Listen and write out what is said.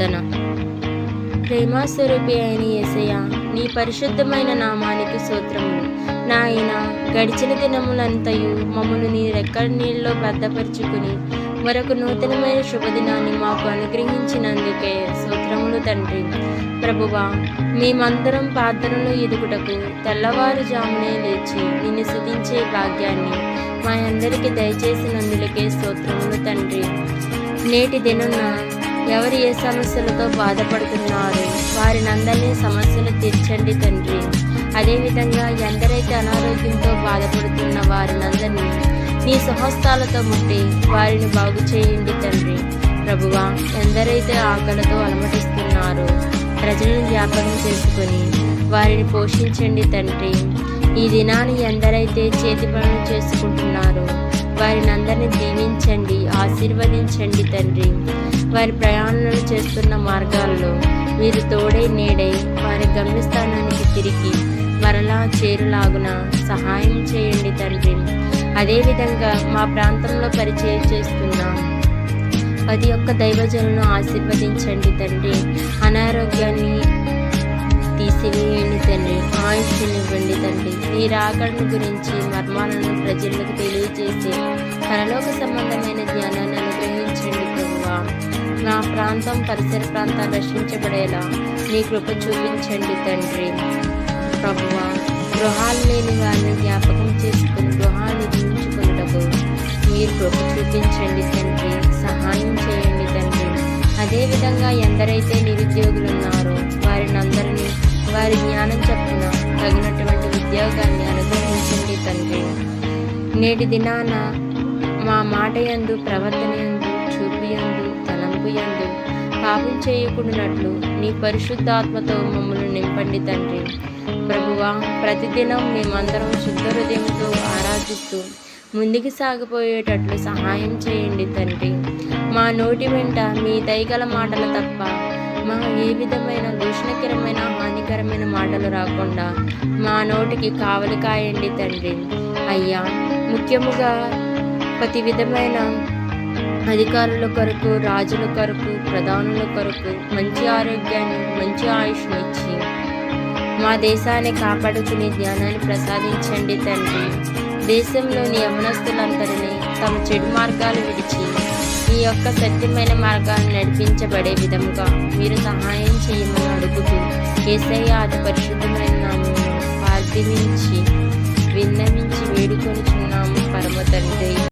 ప్రార్థన. ప్రేమాస్వరూపి అయిన యేసయ్య నీ పరిశుద్ధమైన నామానికి సూత్రములు నాయన గడిచిన దినములంతయు మమ్మను నీ రెక్కల నీళ్ళలో భద్రపరుచుకుని మరొక నూతనమైన శుభదినాన్ని మాకు అనుగ్రహించినందుకే సూత్రములు తండ్రి. ప్రభువా మేమందరం ప్రార్థనలో ఎదుగుటకు తెల్లవారుజామునే లేచి నిన్ను శుధించే భాగ్యాన్ని మా అందరికీ దయచేసినందులకే స్తోత్రములు తండ్రి. నేటి దినున ఎవరు ఏ సమస్యలతో బాధపడుతున్నారు? వారిని అందరినీ సమస్యలు తీర్చండి తండ్రి. అదేవిధంగా ఎందరైతే అనారోగ్యంతో బాధపడుతున్న వారినందరినీ నీ సహస్తాలతో ముట్టి వారిని బాగు చేయండి తండ్రి. ప్రభువా ఎందరైతే ఆకలితో అలమటిస్తున్నారో ప్రజలను జ్ఞాపకం చేసుకొని వారిని పోషించండి తండ్రి. ఈ దినాన్ని ఎందరైతే చేతి పనులు చేసుకుంటున్నారో వారిని అందరినీ దీవించండి ఆశీర్వదించండి తండ్రి. వారి ప్రయాణాలు చేస్తున్న మార్గాల్లో వీరు తోడై నేడై వారి గమ్యస్థానానికి తిరిగి మరలా చేరులాగున సహాయం చేయండి తండ్రి. అదేవిధంగా మా ప్రాంతంలో పరిచయం చేస్తున్నాం ప్రతి ఒక్క దైవజనులను ఆశీర్వదించండి తండ్రి. అనారోగ్యాన్ని తీసివేయండి తండ్రి. ఆయుష్నివ్వండి తండ్రి. ఈ రాకడను గురించి మర్మాలను ప్రజలకు తెలియజేసి పరలోక సంబంధమైన జ్ఞానాన్ని అనుగ్రహించి ప్రాంతం పరిసర ప్రాంతాలు రక్షించబడేలా నీ కృప చూపించండి తండ్రి. ప్రభువా గృహాలు లేని వారిని జ్ఞాపకం చేసుకుని గృహాన్ని జీవించుకున్నటకు మీరు కృప చూపించండి తండ్రి. సహాయం చేయండి తండ్రి. అదేవిధంగా ఎందరైతే నిరుద్యోగులు ఉన్నారో వారిని అందరినీ వారి జ్ఞానం చొప్పున తగినటువంటి ఉద్యోగాన్ని అనుగ్రహించండి తండ్రి. నేటి దినాన మా మాట యందు ప్రవర్తన యందు తలంపు యందు పాపం చేయకున్నట్లు నీ పరిశుద్ధాత్మతో మమ్మల్ని నింపండి తండ్రి. ప్రభువా ప్రతిదినం మేమందరం శుద్ధ హృదయంతో ఆరాధిస్తూ ముందుకు సాగిపోయేటట్లు సహాయం చేయండి తండ్రి. మా నోటి వెంట మీ దయగల మాటలు తప్ప మా ఏ విధమైన దూషణకరమైన హానికరమైన మాటలు రాకుండా మా నోటికి కావలి కాయండి తండ్రి. అయ్యా ముఖ్యముగా ప్రతి విధమైన అధికారుల కొరకు రాజుల కొరకు ప్రధానుల కొరకు మంచి ఆరోగ్యాన్ని మంచి ఆయుష్ను ఇచ్చి మా దేశాన్ని కాపాడుకునే జ్ఞానాన్ని ప్రసాదించండి తండ్రి. దేశంలోని యవనస్తులందరినీ తమ చెడు మార్గాలు విడిచి ఈ యొక్క సత్యమైన మార్గాన్ని నడిపించబడే విధంగా మీరు సహాయం చేయమని అడుగుతూ ఏసయ్య అతి పరిశుద్ధమైన నామమున ప్రార్థించి విన్నవించి వేడుకొని చున్నాము పరమ తండ్రి.